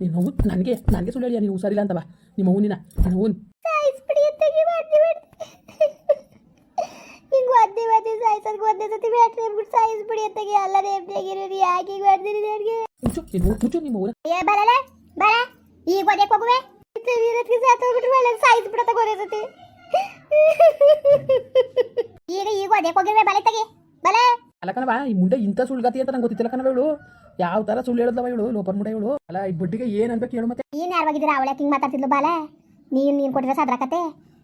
ನೀನು ನೋವು ನನಗೆ ನನಗೆ ಸುಳ್ಳು ಹೇಳಿಯ ನೀನು ಹುಷಾರಿಲ್ಲ ಅಂತವ ನಿಮ್ಮ ಅವ್ನಿನ ನಿನ್ನ ಅವ್ನು ಹಿಂಗೆ ಒದ್ದೆ ಒದ್ದೆ ಸಾಯಿಸೋದು ಒದ್ದೆ ಸತಿ ಬ್ಯಾಟ್ರಿ ಅಂದ್ಬಿಟ್ಟು ಸಾಯಿಸ್ಬಿಡಿ ಅತ್ತಗೆ ಎಲ್ಲ ನೇಮ್ದಾಗಿರೋದು ಯಾಕೆ ಹಿಂಗೆ ಮಾಡ್ದಿರಿ ನನಗೆ? ಮುಚ್ಚು ನೀನು ಮುಚ್ಚು ನಿಮ್ಮ ಅವ್ನ ಏ ಬರಲ್ಲ ಬರ. ಈಗ ಒದ್ಯಕ್ಕೆ ಹೋಗುವೆ ವೀರತ್ಗೆ ಸಾತೋಗ್ಬಿಟ್ರೆ ಒಳ್ಳೆ ಸಾಯಿಸ್ಬಿಡತ್ತ ಸತಿ. ಈಗ ಈಗ ಒದ್ಯಕ್ಕೆ ಹೋಗಿರ್ವೆ ಬಲೆ ತಗೆ. ಬಲೆ ಅಲ್ಲ ಕಣವ ಈ ಮುಂಡೆ ಇಂಥ ಸುಳ್ಗತಿ ಅಂತ ನಂಗೆ ಗೊತ್ತಿಲ್ಲ ಕಣವ ಇವಳು. ಯಾವ ತರ ಸುಳ್ಳು ಹೇಳಿದ್ಲವ ಇವಳು? ಲೋಪನ್ ಮುಂಡೆ ಇವಳು? ಅಲ್ಲ ಈ ಬುಡ್ಡಿಗೆ ಏನ್ ಅನ್ಬೇಕು ಹೇಳು ಮತ್ತೆ. ನೀನು ಯಾವಾಗಿದ್ದೀರ ಅವಳೆ ಹಿಂಗ್ ಮಾತಾಡ್ತಿದ್ಲು ಬಾಲ. ನೀನ್ ನೀನು ಕೊಟ್ಟಿರೋ ಸದ್ರಕತೆ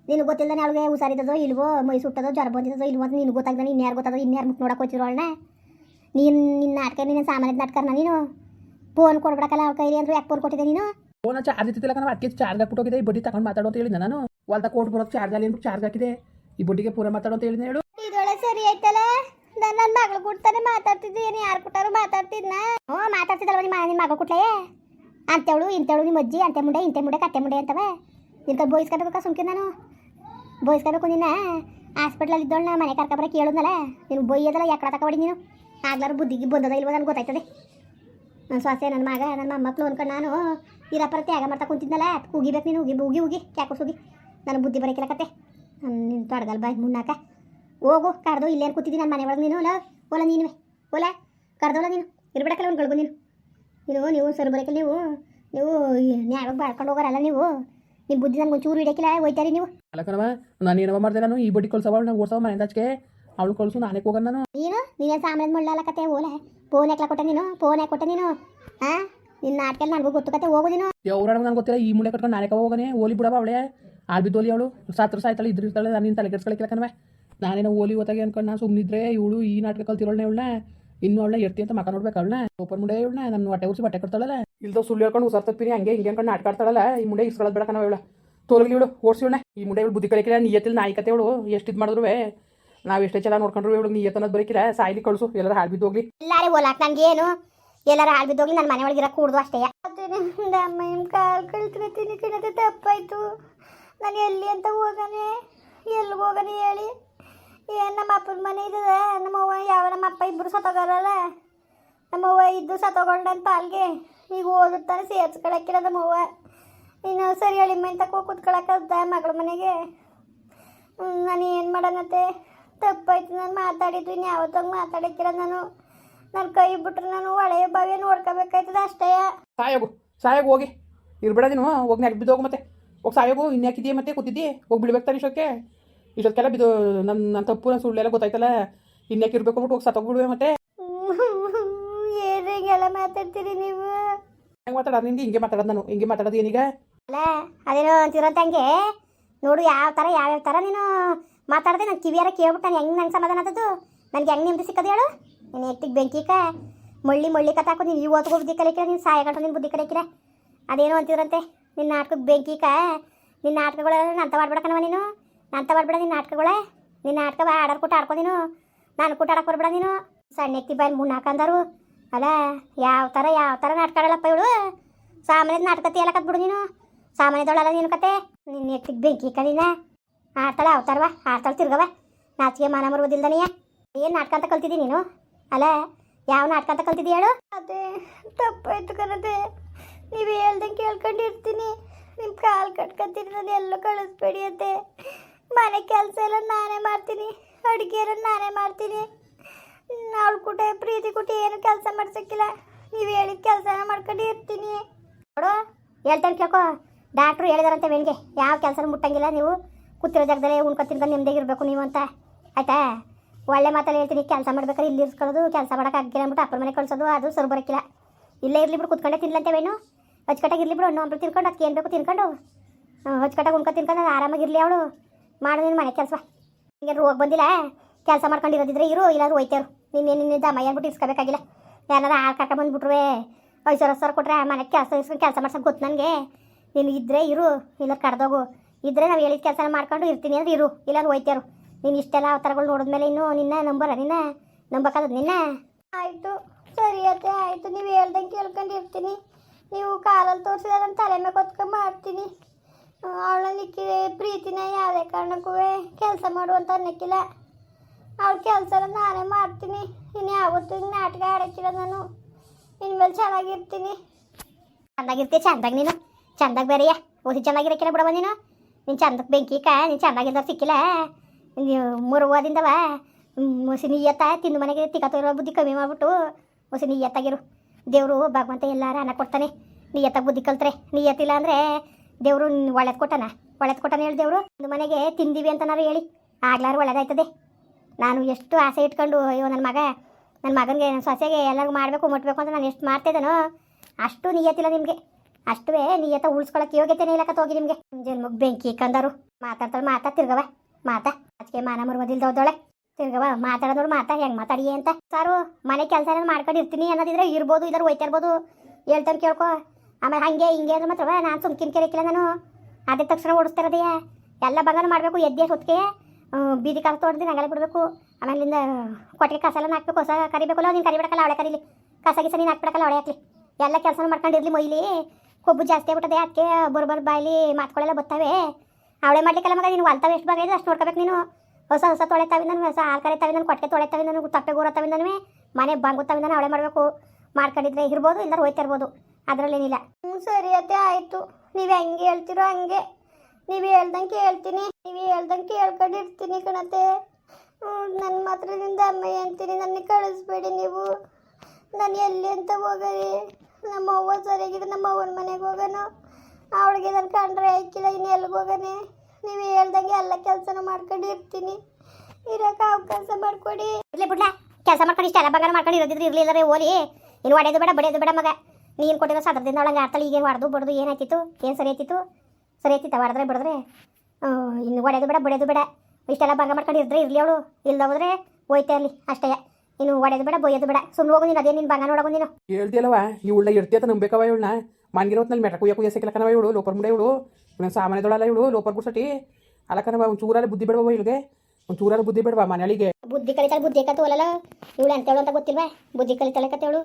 ನಿನಗೆ ಗೊತ್ತಿಲ್ಲದೆ ಅವಳಿಗೆ ಹುಷಾರಿದ್ದೋ ಇಲ್ವೋ ಮೈ ಸುಟ್ಟದೋ ಜ್ವರ ಬಂದಿದ್ದೋ ಇಲ್ವೋ ಅಂತ ನಿನಗೆ ಗೊತ್ತಾಗ್ದಾನೆ ಇನ್ಯಾರು ಗೊತ್ತದ ಇನ್ಯಾರು ಮುಖ ನೋಡಕ್ಕೆ ಹೋಗ್ತಿರೋ ಅವಳನ್ನ? ನೀನು ನಿನ್ನ ನಾಟಕ ನಿನ್ನ ಸಾಮಾನ್ಯದ ನಾಟಕನ ನೀನು? ಫೋನ್ ಕೊಡ್ಬಿಡಕಲ್ಲ ಅವ್ರ ಕೈಲಿ ಅಂದ್ರೆ ಯಾಕೆ ಫೋನ್ ಕೊಟ್ಟಿದೆ ನೀನು? ಫೋನ್ ಚಾರ್ಜ್ ಇತ್ತಿಲ್ಲ ಕಣವ ಅದಕ್ಕೆ ಚಾರ್ಜ್ ಹಾಕ್ಬಿಟ್ಟೋಗಿದೆ ಈ ಬಡ್ಡಿ ತಗೊಂಡು ಮಾತಾಡೋ ಅಂತ ಹೇಳಿದ್ದೆ ನಾನು. ಹೊಲ್ದ ಕೋಟ್ ಬರೋದು ಚಾರ್ಜ್ ಅಲ್ಲಿ ಚಾರ್ಜ್ ಹಾಕಿದೆ? ಈ ಬಡ್ಡಿಗೆ ಪೂರ ಮಾತಾಡೋ ಅಂತ ಹೇಳಿದ್ದೆ ಹೇಳು. ಸರಿ ಆಯ್ತಲ್ಲ? ನಾನು ನನ್ನ ಮಗಳು ಕೊಡ್ತಾನೆ ಮಾತಾಡ್ತಿದ್ದೆ ಏನು ಯಾರು ಕೊಟ್ಟಾರು ಮಾತಾಡ್ತಿದ್ನ? ಹ್ಞೂ, ಮಾತಾಡ್ತಿದ್ದಲ್ವ ನಿಮ್ಮ ನಿನ್ನ ಮಗ ಕೊಟ್ಲೆ ಅಂತೇಳು ಇಂತೇಳು ನಿಮ್ಮ ಅಜ್ಜಿ, ಅಂತೆ ಮುಂಡೆ, ಇಂತೆ ಮುಂಡೆ ಕತ್ತೆ ಮುಂಡೆ ಅಂತವ. ನಿನ್ಕ ಬೋಯಿಸ್ಕೋಬೇಕಾ ಸುಮ್ಕೆ ನಾನು? ಬೋಯಿಸ್ಕೋಬೇಕು ನಿನ್ನ ಹಾಸ್ಪಿಟ್ಲಲ್ಲಿ ಇದ್ದೋಳು ನಾ ಮನೆ ಕರ್ಕೊಬರ ಕೇಳಿದ್ನಲ್ಲ ನೀನು ಬೊಯ್ಯದಲ್ಲ ಯಾಕಡೆ ತಗೊಬಿಡಿ ನೀನು? ಆಗ್ಲಾರು ಬುದ್ಧಿಗೆ ಬಂದದ ಇಲ್ವೋ ನನಗೆ ಗೊತ್ತಾಯ್ತದೆ. ನನ್ನ ಸ್ವಾಸೆ ನನ್ನ ಮಗ ನನ್ನ ಮೊಮ್ಮಕ್ಕಳು ಅನ್ಕೊಂಡು ನಾನು. ಇರಪ್ಪರ ತ್ಯಾಗ ಮಾಡ್ತಾ ಕುಂತಿದ್ನಲ್ಲ, ಉಗಿಬೇಕು ನೀನು, ಉಗಿ ಉಗಿ ಉಗಿ, ಕ್ಯಾಕೋಸ್ ಉಗಿ. ನಾನು ಬುದ್ಧಿ ಬರೋಕಿಲ್ಲ ಕತೆ. ನಿನ್ನ ತೊಡಗಲ್ ಬಾಯ್ ಮುನ್ನಾಕ. ಹೋಗು ಕರ್ದು ಇಲ್ಲೇನು ಕೂತಿದ್ದೀನಿ ನನ್ನ ಮನೆ ಒಳಗೆ ನೀನು? ಅಲ್ಲ ಓಲ ನೀನು ಓಲ ಕರ್ದೋಲ ನೀನು ಇರ್ಬಿಡಕ್ಕಲ್ಲ ಒಂದು ಗಳಿಗು ನೀನು. ನೀನು ನೀವು ಸರ್ ಬರೋಕಿಲ್ಲ ನೀವು ನೀವು ನ್ಯಾಯವಾಗಿ ಬಾಳ್ಕೊಂಡು ಹೋಗೋರಲ್ಲ ನೀವು. ನಿಮ್ಮ ಬುದ್ಧಿ ನಂಗೆ ಒಂಚೂರು ಹಿಡಿಯಕ್ಕಿಲ್ಲ ಹೋಯ್ತಾರಿ ನೀವು. ಅಲ್ಲ ಕಣವ ನಾನು ಏನವ ಮಾಡಿದೆ ನಾನು? ಈ ಬಡ್ಡಿ ಕೊಲ್ಸವ ನಾನು ಓಡ್ಸವ ಮನೆ ಆಚೆಗೆ ಅವಳು ಕೊಲ್ಸು ನಾನೇ ಹೋಗೋಣ ನಾನು. ನೀನು? ನೀನೇ ಸಾಮ್ರಾಜ್ ಮುಳ್ಳಲ್ಲ ಕತೆ ಓಲೆ ಫೋನ್ ಯಾಕೆ ಕೊಟ್ಟೆ ನೀನು? ಫೋನ್ ಯಾಕೆ ಕೊಟ್ಟೆ ನೀನು? ಹಾಂ ನಿನ್ನ ನಾಟಕಲ್ಲಿ ನನಗೂ ಗೊತ್ತು ಕತೆ ಹೋಗು ನೀನು. ಅವ್ರ ನಂಗೆ ಗೊತ್ತಿಲ್ಲ ಈ ಮುಳೆ ಕಟ್ಕೊಂಡು ನಾನೇ ಹೋಗೋನೆ ಓಲಿ ಬಿಡವ ಅವಳೆ. ಆಳ್ಬಿದ್ದೋಲಿ ಅವಳು ಸಾತ್ರ ಸಾಯ್ತಾಳೆ ಇದ್ರ ಇರ್ತಾಳೆ ನಾನು ನಿನ್ನ ತಲೆ ಕೆಡ್ಸ್ಕೊಳಕ್ಕಿಲ್ಲ ಕಣವೆ ನಾನೇನೋ ಓಲಿ ಓತಾಗೆ ಅನ್ಕೊಂಡು ನಾನು ಸುಮ್ಮನಿದ್ರೆ ಇವಳು ಈ ನಾಟಕ ಕಲ್ತಿರೋಳ್ನೆ ಇವಳನ್ನ ಇನ್ನು ಅವಳನ್ನ ಎರ್ತಿ ಅಂತ ಮಕ್ಕ ನೋಡ್ಬೇಕು ಅವಳನ್ನ ಓಪನ್ ಮುಂಡೆ ಇವಳನ್ನ ನನ್ನ ಹೊಟ್ಟೆ ಉಸಿ ಬಟ್ಟೆ ಕೊಡ್ತಾಳಲ್ಲ. ಇಲ್ಲದ ಸುಳ್ಳು ಹೇಳ್ಕೊಂಡು ಹುಸಾರ್ ತಪ್ಪಿನಿ ಹಂಗೆ ಹಿಂಗೆ ಅನ್ಕೊಂಡು ನಾಟಕ ಆಡ್ತಾಳಲ್ಲ ಈ ಮುಂಡೆ ಇಸ್ಕೊಳ್ಳೋದು ಬೇಡ ಕಣ ಇವಳ. ತೋಲ್ಗಿ ಇವಳು ಓಡಿಸಿ ಇವಳನ್ನ. ಈ ಮುಂಡೆ ಇವಳು ಬುದ್ಧಿ ಕಲಿಕಿಲ್ಲ ನಿಯತ್ತಿಲ್ಲ ನಾಯಿ ಕತೆ ಇವಳು ಎಷ್ಟು ಇದು ಮಾಡಿದ್ರು ನಾವು ಎಷ್ಟೇ ಚೆನ್ನಾಗಿ ನೋಡ್ಕೊಂಡ್ರು ಇವಳು ನಿಯತ್ ಅನ್ನೋದು ಬರೀಕಿಲ್ಲ ಸಾಯ್ಲಿ ಕಳಿಸು ಎಲ್ಲರೂ ಹಾಳು ಬಿದ್ದು ಹೋಗ್ಲಿ ಎಲ್ಲಾರೇ ಓಲಾಕ್ ನನಗೆ ಏನು ಎಲ್ಲಾರ ಹಾಳು ಬಿದ್ದೋಗ್ಲಿ ನನ್ನ ಮನೆ ಒಳಗಿರ ಕೂಡ್ದು ಅಷ್ಟೇ. ಅಮ್ಮ ಕಾಲು ತಿನ್ನೋದು ತಪ್ಪಾಯ್ತು. ನಾನು ಎಲ್ಲಿ ಅಂತ ಹೋಗನೆ ಎಲ್ಲಿ ಹೋಗನೆ ಹೇಳಿ. ಏನು ನಮ್ಮ ಅಪ್ಪನ ಮನೆ ಇದೆ ನಮ್ಮವ್ವ ಯಾವ ನಮ್ಮ ಅಪ್ಪ ಇಬ್ಬರು ಸತ್ತೋಗಲ್ಲ ನಮ್ಮವ್ವ ಇದ್ದು ಸತ್ತೋಗೊಂಡನ್ ಪಾಲ್ಗೆ ಈಗ ಓದುತ್ತಾನೆ ಸೇರ್ಸ್ಕೊಳಕ್ಕಿಲ್ಲ ನಮ್ಮವ್ವ ಇನ್ನು ಸರಿ ಹೇಳಿ ಮನೆ ತಕೋ ಕೂತ್ಕೊಳಕ್ಕದ ಮಗಳ ಮನೆಗೆ? ನಾನು ಏನು ಮಾಡೋಣತ್ತೆ ತಪ್ಪಾಯ್ತು, ನಾನು ಮಾತಾಡಿದ್ದು ಇನ್ನು ಯಾವತ್ತಂಗೆ ಮಾತಾಡಕ್ಕಿಲ್ಲ ನಾನು. ನನ್ನ ಕೈ ಬಿಟ್ರೆ ನಾನು ಒಳೆಯ ಬಾವಿಯ ನೋಡ್ಕೋಬೇಕಾಯ್ತದ ಅಷ್ಟೇ. ಸಾಯೋಗು ಸಾಯೋಗು ಹೋಗಿ. ಇರ್ಬೇಡ ನೀನು, ಹೋಗಿ ನೆಗ್ ಬಿದ್ದೋಗು ಮತ್ತೆ. ಹೋಗಿ ಸಾಯೋಗು ಇನ್ಯಾಕಿದೆಯಾ ಮತ್ತೆ ಕೂತಿದ್ದಿ ಹೋಗಿ ಬಿಡ್ಬೇಕು ತಾನೆ ಇಷ್ಟಕ್ಕೆ ಇಷ್ಟೊತ್ತೆಲ್ಲ ಬಿದ್ದು ನನ್ನ ನನ್ನ ತಪ್ಪು ನನ್ನ ಸುಳ್ಳೆಲ್ಲ ಗೊತ್ತಾಯ್ತಲ್ಲ? ಇನ್ಯಾಕೆ ಇರ್ಬೇಕು ಬಿಟ್ಟು ಹೋಗಿ ಸತ್ತೋಗ್ಬಿಡುವೆ ಮತ್ತೆ? ಏನು ಹಿಂಗೆಲ್ಲ ಮಾತಾಡ್ತೀರಿ ನೀವು? ಹೆಂಗೆ ಮಾತಾಡೋದು ನಿಂಗೆ ಹಿಂಗೆ ಮಾತಾಡೋದು ನಾನು. ಹಿಂಗೆ ಮಾತಾಡೋದು ಏನೀಗ? ಅಲ್ಲ ಅದೇನೋ ಅಂತಿರೋಂತಂಗೆ ನೋಡು ಯಾವ ಥರ ಯಾವ್ಯಾವ ಥರ ನೀನು ಮಾತಾಡ್ದೆ. ನಾನು ಕಿವಿಯಾರ ಕೇಳ್ಬಿಟ್ಟು ನಾನು ಹೆಂಗೆ ನಂಗೆ ಸಮಾಧಾನ ಆದದ್ದು? ನನಗೆ ಹೆಂಗೆ ನಿಮ್ದು ಸಿಕ್ಕದು ಹೇಳು? ನೀನು ಎತ್ತಿಗೆ ಬೆಂಕಿಕ ಮಳ್ಳಿ ಮಳ್ಳಿ ಕತ್ತಾಕು ನೀನು ಈ ಓದ್ಕೋ ಬುದ್ಧಿ ಕಲಿಕಿರ ನೀನು ಸಾಯಗಂಟು ನಿನ್ನ ಬುದ್ಧಿ ಕಲಿಕಿರ. ಅದೇನೋ ಅಂತಿದ್ರಂತೆ. ನಿನ್ನ ನಾಟಕಕ್ಕೆ ಬೆಂಕಿಕ ನಿನ್ನ ನಾಟಕಗಳು ಅಂತ ಮಾಡ್ಬಿಡಕನವ ನೀನು? ನಂತ ಮಾಡ್ಬಿಡ ನಿನ್ನ ನಾಟಕಗಳೇ. ನಿನ್ನ ನಾಟಕ ಆಡೋರು ಕೊಟ್ಟು ಆಡ್ಕೊ ನೀನು. ಕೊಟ್ಟು ಆಡಕ್ಕೆ ಬರ್ಬೇಡ ನೀನು. ಸಣ್ಣ ಎತ್ತಿ ಬಾಯಿ ಮುಣ್ಣ ಹಾಕಂದರು. ಅಲ್ಲ, ಯಾವ ಥರ ಯಾವ ಥರ ನಾಟಕ ಆಡಲ್ಲಪ್ಪ ಇವಳು. ಸಾಮಾನ್ಯದ ನಾಟಕತೆ ಎಲ್ಲ ಕತ್ಬಿಡು ನೀನು. ಸಾಮಾನ್ಯದೊಳಲ್ಲ ನೀನು ಕತೆ. ನಿನ್ನ ಎತ್ತಿಗೆ ಬೆಂಕಿ ಕಲಿನ ಆಡ್ತಾಳೆ ಅವತಾರವ ಆಡ್ತಾಳೆ ತಿರ್ಗವ ನಾಚಿಗೆ ಮಾನ ನೀ. ಏನು ನಾಟಕ ಅಂತ ಕಲ್ತಿದ್ದೀನಿ ನೀನು? ಅಲ್ಲ, ಯಾವ ನಾಟಕ ಅಂತ ಕಲ್ತಿದ್ದಿ ಹೇಳು? ಅದೇ, ತಪ್ಪಾಯ್ತು ಕರದೆ ನೀವು ಹೇಳ್ದಂಗೆ ಕೇಳ್ಕೊಂಡಿರ್ತೀನಿ. ನಿಮ್ಮ ಕಾಲು ಕಟ್ಕೊತೀನಿ ನಾನು ಎಲ್ಲೂ ಕಳಿಸ್ಬೇಡಿ ಅಂತೆ. ಮನೆ ಕೆಲಸ ಎಲ್ಲ ನಾನೇ ಮಾಡ್ತೀನಿ ಅಡುಗೆ ಎಲ್ಲ ನಾನೇ ಮಾಡ್ತೀನಿ. ಅವಳು ಕೂಟ, ಪ್ರೀತಿ ಕೂಟ ಏನು ಕೆಲಸ ಮಾಡ್ಸೋಕ್ಕಿಲ್ಲ. ನೀವು ಹೇಳಿದ ಕೆಲಸನ ಮಾಡ್ಕೊಂಡು ಇರ್ತೀನಿ. ನೋಡು ಹೇಳ್ತಾರೆ ಕೇಳ್ಕೊ ಡಾಕ್ಟ್ರು ಹೇಳಿದಾರಂತೆ ಬೆಳಿಗ್ಗೆ ಯಾವ ಕೆಲಸ ಮುಟ್ಟಂಗಿಲ್ಲ ನೀವು. ಕೂತಿರೋ ಜಾಗದಲ್ಲೇ ಉಣ್ಕೊ ತಿನ್ಕೊಂಡು ನಿಮ್ದೇ ಇರಬೇಕು ನೀವು ಅಂತ. ಆಯ್ತಾ? ಒಳ್ಳೆ ಮಾತಲ್ಲಿ ಹೇಳ್ತೀನಿ, ಕೆಲಸ ಮಾಡ್ಬೇಕಾದ್ರೆ ಇಲ್ಲಿ ಇರ್ಸ್ಕೊಳೋದು ಕೆಲಸ ಮಾಡೋಕೆ ಆಗಿಲ್ಲ ಅಂದ್ಬಿಟ್ಟು ಅಪ್ಪನ ಮನೆ ಕಳಿಸೋದು, ಅದು ಸರ್ ಬರೋಕ್ಕಿಲ್ಲ. ಇಲ್ಲೇ ಇರಲಿ ಬಿಡು, ಕುತ್ಕೊಂಡೆ ತಿನ್ಲಂತೇವೇನು ಅಚ್ಚುಕಟ್ಟಾಗಿ ಇರಲಿ ಬಿಡು ಹಣ್ಣು ತಿನ್ಕೊಂಡು ಅದಕ್ಕೆ ಏನು ಬೇಕು ತಿನ್ಕೊಂಡು. ಹಚ್ಕಟ್ಟಾಗಿ ಉಣ್ಕೊ, ತಿನ್ಕೊಂಡು ಆರಾಮಾಗಿರ್ಲಿ ಅವಳು. ನೀನು ಮನೆ ಕೆಲಸ. ಹಿಂಗೆ ರೋಗ ಬಂದಿಲ್ಲ? ಕೆಲಸ ಮಾಡ್ಕೊಂಡಿರೋದಿದ್ರೆ ಇರು, ಇಲ್ಲಾದ್ರೂ ಹೋಯ್ತಾರು. ನಿನ್ನೆ ನಿನ್ನೆ ದಮ ಏನ್ಬಿಟ್ಟು ಇಸ್ಕೋಬೇಕಾಗಿಲ್ಲ ಯಾರು ಆಳು ಕರ್ಕ ಬಂದ್ಬಿಟ್ರೆ ಐದು ಸಾವಿರ ಕೊಟ್ರೆ ಮನೆ ಕೆಲಸ ಇಸ್ಕೊಂಡು ಕೆಲಸ ಮಾಡ್ಸೋಕೆ ಗೊತ್ತು ನನಗೆ. ನೀನು ಇದ್ರೆ ಇರು ಇಲ್ಲ ಕಡ್ದೋಗು ಇದ್ರೆ ನಾವು ಹೇಳಿದ ಕೆಲಸ ಮಾಡ್ಕೊಂಡು ಇರ್ತೀನಿ ಅಂದ್ರೆ ಇರು, ಇಲ್ಲಾದ್ರೂ ಹೋಯ್ತಾರು. ನೀನು ಇಷ್ಟೆಲ್ಲ ಅವತಾರಗಳು ನೋಡಿದ್ಮೇಲೆ ಇನ್ನು ನಿನ್ನ ನಂಬರ ನಿನ್ನ? ನಂಬಕ್ಕಾಗದು ನಿನ್ನ? ಆಯಿತು, ಸರಿ ಅತ್ತೆ, ಆಯಿತು. ನೀವು ಹೇಳ್ದಂಗೆ ಕೇಳ್ಕೊಂಡಿರ್ತೀನಿ. ನೀವು ಕಾಲಲ್ಲಿ ತೋರಿಸಿದ್ರೆ ನನ್ನ ತಲೆ ಮೇಲೆ ಕೊತ್ಕೊಂಡು ಮಾಡ್ತೀನಿ. ಅವಳಲ್ಲಿ ಪ್ರೀತಿನ ಯಾವುದೇ ಕಾರಣಕ್ಕೂ ಕೆಲಸ ಮಾಡುವಂತ ಅನ್ನಕ್ಕಿಲ್ಲ. ಅವಳ ಕೆಲಸ ನಾನೇ ಮಾಡ್ತೀನಿ. ಇನ್ನು ಯಾವತ್ತೂ ಹಿಂಗೆ ನಾಟಕ ಆಡಕ್ಕಿಲ್ಲ ನಾನು. ಇನ್ಮೇಲೆ ಚೆನ್ನಾಗಿರ್ತೀನಿ. ಚಂದಾಗಿರ್ತೀಯ ಚಂದಾಗ ನೀನು. ಚಂದಾಗ ಬೇರೆಯ ಓದಿ ಚೆನ್ನಾಗಿರಕ್ಕಿಲ್ಲ ಬಿಡವ ನೀನು. ನೀನು ಚಂದಕ್ಕೆ ಬೆಂಕಿ ಕಾ, ನೀನು ಚಂದಾಗಿಲ್ದ ಸಿಕ್ಕಿಲ್ಲ. ನೀವು ಮೂರು ಓದಿಂದವ ಮುಸಿ ತಿಂದು ಮನೆಗೆ ತಿಕ್ಕತ್ತಿರೋ ಬುದ್ಧಿ ಕಮ್ಮಿ ಮಾಡ್ಬಿಟ್ಟು ಮುಸಿ ನಿಯತ್ತಾಗಿರು. ದೇವರು ಭಗವಂತ ಎಲ್ಲಾರ ಅನ್ನ ಕೊಡ್ತಾನೆ. ನೀಯತ್ತಾಗಿ ಬುದ್ಧಿ ಕಲ್ತ್ರೆ. ನೀಯತ್ತಿಲ್ಲ ಅಂದರೆ ದೇವರು ಒಳ್ಳೇದು ಕೊಟ್ಟನ? ಒಳ್ಳೇದು ಕೊಟ್ಟನ ಹೇಳಿ ದೇವರು? ಒಂದು ಮನೆಗೆ ತಿಂದೀವಿ ಅಂತನಾರು ಹೇಳಿ. ಆಗ್ಲಾರು ಒಳ್ಳೇದಾಯ್ತದೆ. ನಾನು ಎಷ್ಟು ಆಸೆ ಇಟ್ಕೊಂಡು, ಅಯ್ಯೋ ನನ್ನ ಮಗ ನನ್ನ ಮಗನಿಗೆ ನನ್ನ ಸೊಸೆಗೆ ಎಲ್ಲರಿಗೂ ಮಾಡಬೇಕು ಮುಟ್ಟಬೇಕು ಅಂತ ನಾನು ಎಷ್ಟು ಮಾಡ್ತಿದ್ದೇನೋ, ಅಷ್ಟು ನಿಯತ್ತಿಲ್ಲ ನಿಮಗೆ. ಅಷ್ಟುವೇ ನಿಯತ್ತ ಉಳಿಸ್ಕೊಳಕ್ಕೆ ಯೋಗ್ಯತೆ ಇಲ್ಲಕ್ಕ ಹೋಗಿ ನಿಮಗೆ. ಜನ್ಮಗ್ ಬೆಂಕಿ ಕಂದರು ಮಾತಾಡ್ತಾಳೆ ಮಾತಾ ತಿರ್ಗವ ಮಾತಾ. ಅದಕ್ಕೆ ಮಾನ ಮರುಮದಿಲ್ದೋದೊಳೆ ತಿರ್ಗವ ಮಾತಾಡೋದ್ರು ಮಾತಾ, ಹೆಂಗೆ ಮಾತಾಡಿ ಅಂತ. ಸಾರು, ಮನೆ ಕೆಲಸ ಮಾಡ್ಕೊಂಡು ಇರ್ತೀನಿ ಅನ್ನೋದಿದ್ರೆ ಇರ್ಬೋದು ಇದ್ರ ಹೋಯ್ತಾ ಇರ್ಬೋದು ಹೇಳ್ತಾನೆ ಕೇಳ್ಕೊ. ಆಮೇಲೆ ಹಂಗೆ ಹಿಂಗೆ ಅಂದ್ರೆ ಮಾತ್ರ ನಾನು ಸುಮ್ಕಿನ್ ಕೇಳಿಕ್ಕಿಲ್ಲ ನಾನು. ಅದೇ ತಕ್ಷಣ ಓಡಿಸ್ತಾರದೆಯಾ ಎಲ್ಲ ಬಂಗಾರ ಮಾಡಬೇಕು, ಎದ್ದೆ ಹೊತ್ತಿಗೆ. ಬೀದಿ ಕಾಸು ತೊಡ್ದು ನಂಗೆಲ್ಲ ಬಿಡಬೇಕು. ಆಮೇಲಿಂದ ಕೊಟ್ಟಿಗೆ ಕಸ ಎಲ್ಲ ಹಾಕ್ಬೇಕು ಹೊಸ ಕರಿಬೇಕಲ್ಲ, ನೀನು ಕರಿಬೇಕಲ್ಲ ಅವಳೆ ಕರೀಲಿ. ಕಸ ನೀನು ಹಾಕ್ಬಿಡಕಲ್ಲ ಅವಳೆ ಹಾಕ್ಲಿ. ಎಲ್ಲ ಕೆಲಸ ಮಾಡ್ಕೊಂಡಿರ್ಲಿ ಮೊಯ್ಲಿ. ಕೊಬ್ಬು ಜಾಸ್ತಿ ಆಗ್ಬಿಟ್ಟದೆ, ಅದಕ್ಕೆ ಬರ್ಬರ್ ಬಾಯ್ಲಿ ಮಾತುಕೊಳ್ಳೆಲ್ಲ ಬರ್ತವೆ ಅವಳೆ ಮಾಡ್ಲಿಕ್ಕೆಲ್ಲ ಮಗ, ನೀನು ಹೊಲ್ತಾವೆ, ಎಷ್ಟು ಬಾಗೈತೆ ಅಷ್ಟು ನೋಡ್ಕೋಬೇಕು ನೀನು. ಹೊಸ ಹೊಸ ತೊಳೆತಾವೆ ನಾನು, ಹೊಸ ಹಾಲು ಕರಿತಾವೆ ನಾನು, ಕೊಟ್ಟಿಗೆ ತೊಳೆತಾವೆ ನಾನು, ತಪ್ಪೆ ಗೋರತಾವೆ ನಾನು ಮನೆ ಬಾಂಗುತ್ತಾವೆ ನಾನು, ಅವಳೆ ಮಾಡಬೇಕು. ಮಾಡ್ಕೊಂಡಿದ್ರೆ ಇರ್ಬೋದು ಇಲ್ಲಾರ ಹೋಯ್ತಾ ಇರ್ಬೋದು. ಅದರಲ್ಲೇನಿಲ್ಲ. ಹ್ಞೂ ಸರಿ ಅತ್ತೆ, ಆಯಿತು. ನೀವು ಹೆಂಗೆ ಹೇಳ್ತಿರೋ ಹಂಗೆ. ನೀವು ಹೇಳ್ದಂಗೆ ಕೇಳ್ತೀನಿ. ನೀವು ಹೇಳ್ದಂಗೆ ಕೇಳ್ಕೊಂಡಿರ್ತೀನಿ ಕಣತೆ ನನ್ನ ಮಾತ್ರ ಅಮ್ಮ ಅಂತೀನಿ ನನಗೆ ಕಳಿಸ್ಬೇಡಿ ನೀವು. ನಾನು ಎಲ್ಲಿ ಅಂತ ಹೋಗರಿ ನಮ್ಮ ಅವ್ವ ಸರಿಯಾಗಿದೆ, ನಮ್ಮ ಅವ್ವನ ಮನೆಗೆ ಹೋಗೋಣ ಅವಳಿಗೆ ನನ್ನ ಕಂಡ್ರೆ ಆಯ್ಕಿಲ್ಲ ಇನ್ನು ಎಲ್ಲಿಗೆ ಹೋಗೋಣ ನೀವು ಹೇಳ್ದಂಗೆ ಎಲ್ಲ ಕೆಲಸನ ಮಾಡ್ಕೊಂಡು ಇರ್ತೀನಿ ಇರೋಕೆ ಅವಕಾಶ ಮಾಡಿಕೊಡಿ. ಇರಲಿ ಬಿಡ್ಲ ಕೆಲಸ ಮಾಡ್ಕೊಂಡು ಇಷ್ಟ ಎಲ್ಲ ಬಂಗಾರ ಮಾಡ್ಕೊಂಡು ಇರೋದಿದ್ರೆ ಇರಲಿಲ್ಲರೆ ಓಲಿ ಇಲ್ಲಿ ಹೊಡೆಯೋದು ಬೇಡ, ಬಡಿಯೋದು ಬೇಡ ಮಗ. ನೀನು ಕೊಟ್ಟಿರೋ ಸದ್ರದಿಂದ ಒಳಗೆ ಆಡ್ತಾಳೆ ಈಗ ಹೊಡೆದು ಬಡ್ದು ಏನಾಯ್ತಿತ್ತು? ಏನು ಸರಿ ಆಯ್ತಿತ್ತು? ಸರಿ ಆಯ್ತಿತ್ತು ಹೊಡೆದ್ರೆ ಬಿಡಿದ್ರೆ? ಇನ್ನು ಒಡೆದು ಬೇಡ ಬಡಿಯೋದು ಬೇಡ. ಇಷ್ಟೆಲ್ಲ ಬಂಗ ಮಾಡ್ಕೊಂಡು ಇದ್ರೆ ಇರಲಿ ಅವಳು. ಇಲ್ಲ ಹೋದ್ರೆ ಹೋಯ್ತಾ ಇರಲಿ ಅಷ್ಟೇ. ಇನ್ನು ಒಡೆದು ಬೇಡ ಬೊಯ್ಯೋದು ಬೇಡ. ಸುಮ್ಮನೆ ಹೋಗು ನೀನು ಅದೇ ನೀನು ಬಂಗ ನೋಡೋ ನೀನು. ಹೇಳ್ತಿಯಲ್ಲವ ಇವಳ ಇರ್ತಿ ಅಂತ ನಂಬೇಕವ ಇವಳನ್ನ? ಮನ್ಗಿರೋತ್ನಲ್ಲಿ ಮೆಟ್ರ ಕುಯ್ಯ ಕುಯ್ಯ ಸಿಕ್ಕಲಕನವ ಇವಳು ಲೋಪರ್ ಮುಂಡೆ ಇವಳು. ಸಾಮಾನ್ಯದೊಳಲ್ಲ ಇವಳು ಲೋಪರ್ ಗುಡ್ಸಟಿ. ಅಲ್ಲಕ್ಕನವ ಒಂದು ಚೂರಲ್ಲಿ ಬುದ್ಧಿ ಬಿಡವ ಇವಳಿಗೆ. ಒಂದು ಚೂರಲ್ಲಿ ಬುದ್ಧಿ ಬೇಡವಾ ಮನೆಯಳಿಗೆ ಬುದ್ಧಿ ಕಲಿತಾಳೆ ಬುದ್ಧಿ ಕತ್ತು ಹೋಲಲ್ಲ? ಇವಳು ಅಂತೇಳು ಅಂತ ಗೊತ್ತಿಲ್ವಾ? ಬುದ್ಧಿ ಕಲಿತಾಳೆ ಕತ್ತೇಳು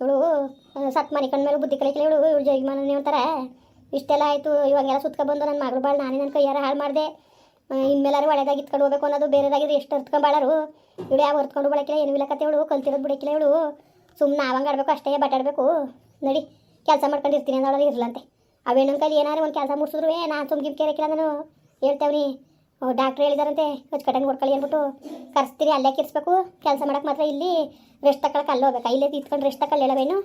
ಇವಳು ಸತ್ ಮನೆ ಮೇಲೆ ಬುದ್ಧಿ ಕಲಿತಾಳೆ ಇವಳು ಇವಳು ಜೈಮಾನ ಅಂತಾರೆ ಇಷ್ಟೆಲ್ಲ ಆಯಿತು, ಇವಾಗೆಲ್ಲ ಸುತ್ಕೊ ಬಂದು ನನ್ನ ಮಗಳು ಬಾಳ್ ನಾನೇ ನನ್ನ ಕೈಯಾರ ಹಾಳು ಮಾಡಿದೆ. ಇನ್ಮೇಲಾರು ಒಳ್ಳೆದಾಗಿ ಇತ್ಕೊಂಡು ಹೋಗ್ಬೇಕು ಅನ್ನೋದು ಬೇರೆದಾಗಿದ್ರೆ ಎಷ್ಟು ಅರ್ತ್ಕೊಂಬಾಳರು. ಇವಳು ಯಾವ ಹೊರ್ತ್ಕೊಂಡು ಬಳಕಿಲ್ಲ ಏನು ಕತೆ ಇವಳು, ಕಲ್ತಿರೋದು ಬಿಡಕಿಲ್ಲ ಇವಳು. ಸುಮ್ಮನೆ ನಾವಂಗೆ ಆಡ್ಬೇಕು, ಅಷ್ಟೇ ಬಟಾಡಬೇಕು ನಡಿ, ಕೆಲಸ ಮಾಡ್ಕೊಂಡಿರ್ತೀನಿ ಅನ್ನೋಳು ಇರಲಂತೆ. ಅವೇನೊಂದು ಕೈಲಿ ಏನಾರು ಒಂದು ಕೆಲಸ ಮುಟ್ಸಿದ್ರು ನಾನು ಸುಮ್ಗೆ ಕೇರಕಿಲ್ಲ ನಾನು ಹೇಳ್ತೇವ್ನಿ ಡಾಕ್ಟ್ರ್ ಹೇಳಿದಾರಂತೆ ಅಚ್ಚುಕಟ್ಟಂಗೆ ನೋಡ್ಕೊಳ್ಳಿ ಅಂದ್ಬಿಟ್ಟು. ಕರೆಸ್ತೀರಿ, ಅಲ್ಲೇ ಕಿರ್ಸ್ಬೇಕು. ಕೆಲಸ ಮಾಡೋಕೆ ಮಾತ್ರ ಇಲ್ಲಿ ರೆಸ್ಟ್ ತಗೊಳಕ್ಕೆ ಅಲ್ಲಿ ಹೋಗ್ಬೇಕು. ಇಲ್ಲೇ ಇತ್ಕೊಂಡು ರೆಸ್ಟ್ ತಗೊಳ್ಳಿ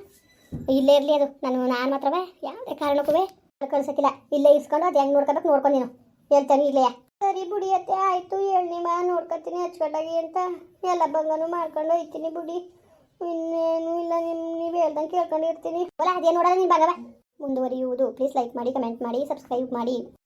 ಇಲ್ಲೇ ಇರಲಿ ಅದು. ನಾನು ನಾನು ಮಾತ್ರವೇ. ಯಾವುದೇ ಕಾರಣಕ್ಕೂ ಕಳ್ಸೋಕ್ಕಿಲ್ಲ ಇಲ್ಲೇ ಇಸ್ಕೊಂಡು ಅದು ಹೆಂಗೆ ನೋಡ್ಕೋಬೇಕು ನೋಡ್ಕೊಂಡು ನೀನು. ಹೇಳ್ತೇನೆ ಇಲ್ಲೇ. ಸರಿ ಬುಡಿಯತ್ತೆ ಆಯಿತು. ಹೇಳಿ ಮಾ ನೋಡ್ಕೊತೀನಿ ಅಚ್ಚುಕಟ್ಟಾಗಿ ಅಂತ. ಎಲ್ಲ ಬಂಗನು ಮಾಡ್ಕೊಂಡು ಹೋಯ್ತೀನಿ ಬುಡಿ. ಇನ್ನೇನು ಇಲ್ಲ ನಿಮ್ಮ ನೀವು ಹೇಳ್ದಂಗೆ ಕೇಳ್ಕೊಂಡಿರ್ತೀನಿ. ಅಲ್ಲ, ಅದೇನು ನೋಡೋಣ ನೀನು ಬಂಗವ ಮುಂದುವರಿಯುವುದು. ಪ್ಲೀಸ್ ಲೈಕ್ ಮಾಡಿ ಕಮೆಂಟ್ ಮಾಡಿ ಸಬ್ಸ್ಕ್ರೈಬ್ ಮಾಡಿ.